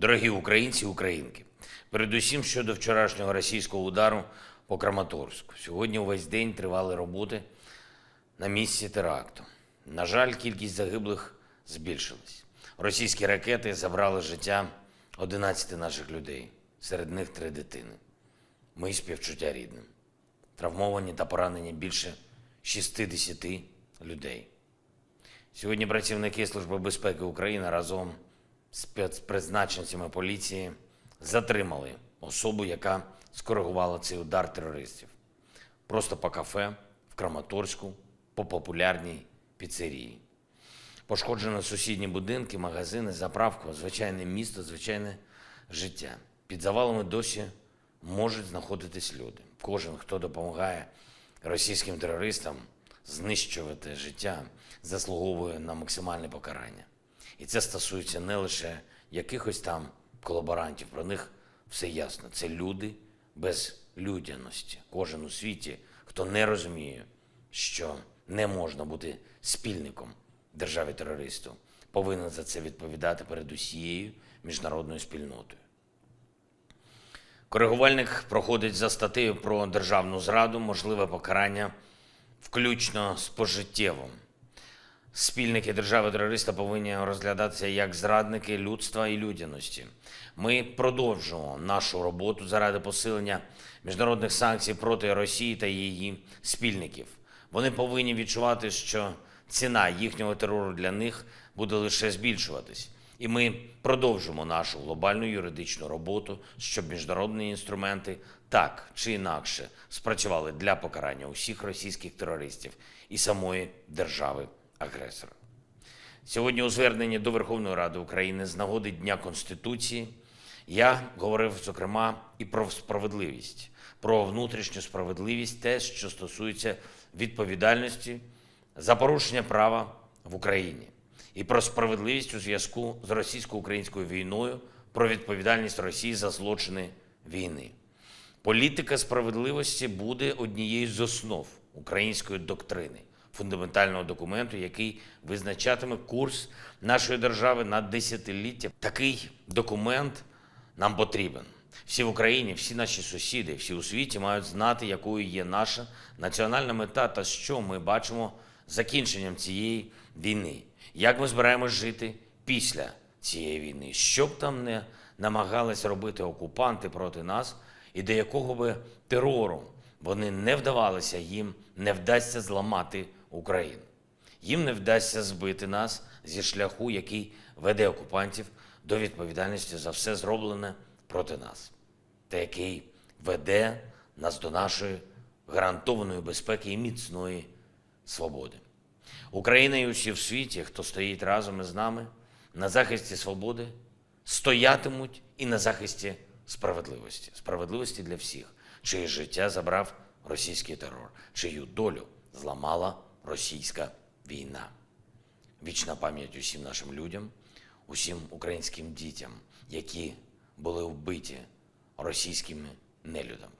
Дорогі українці і українки, передусім щодо вчорашнього російського удару по Краматорську. Сьогодні увесь день тривали роботи на місці теракту. На жаль, кількість загиблих збільшилась. Російські ракети забрали життя 11 наших людей, серед них три дитини. Мої співчуття рідним. Травмовані та поранені більше 60 людей. Сьогодні працівники Служби безпеки України разом спецпризначенцями поліції затримали особу, яка скоригувала цей удар терористів. Просто по кафе в Краматорську, по популярній піцерії. Пошкоджено сусідні будинки, магазини, заправку, звичайне місто, звичайне життя. Під завалами досі можуть знаходитись люди. Кожен, хто допомагає російським терористам знищувати життя, заслуговує на максимальне покарання. І це стосується не лише якихось там колаборантів, про них все ясно. Це люди без людяності. Кожен у світі, хто не розуміє, що не можна бути спільником державі терористу, повинен за це відповідати перед усією міжнародною спільнотою. Коригувальник проходить за статтею про державну зраду, можливе покарання, включно з пожиттєвим. Спільники держави-терориста повинні розглядатися як зрадники людства і людяності. Ми продовжуємо нашу роботу заради посилення міжнародних санкцій проти Росії та її спільників. Вони повинні відчувати, що ціна їхнього терору для них буде лише збільшуватись. І ми продовжимо нашу глобальну юридичну роботу, щоб міжнародні інструменти так чи інакше спрацювали для покарання усіх російських терористів і самої держави агресора. Сьогодні у зверненні до Верховної Ради України з нагоди Дня Конституції я говорив, зокрема, і про справедливість, про внутрішню справедливість, те, що стосується відповідальності за порушення права в Україні, і про справедливість у зв'язку з російсько-українською війною, про відповідальність Росії за злочини війни. Політика справедливості буде однією з основ української доктрини, фундаментального документу, який визначатиме курс нашої держави на десятиліття. Такий документ нам потрібен. Всі в Україні, всі наші сусіди, всі у світі мають знати, якою є наша національна мета та що ми бачимо закінченням цієї війни. Як ми збираємось жити після цієї війни? Що б там не намагались робити окупанти проти нас, і до якого би терору вони не вдавалися, їм не вдасться зламати Україну. Їм не вдасться збити нас зі шляху, який веде окупантів до відповідальності за все зроблене проти нас, та який веде нас до нашої гарантованої безпеки і міцної свободи. Україна і усі в світі, хто стоїть разом із нами на захисті свободи, стоятимуть і на захисті справедливості, справедливості для всіх, чиє життя забрав російський терор, чию долю зламала російська війна. Вічна пам'ять усім нашим людям, усім українським дітям, які були вбиті російськими нелюдами.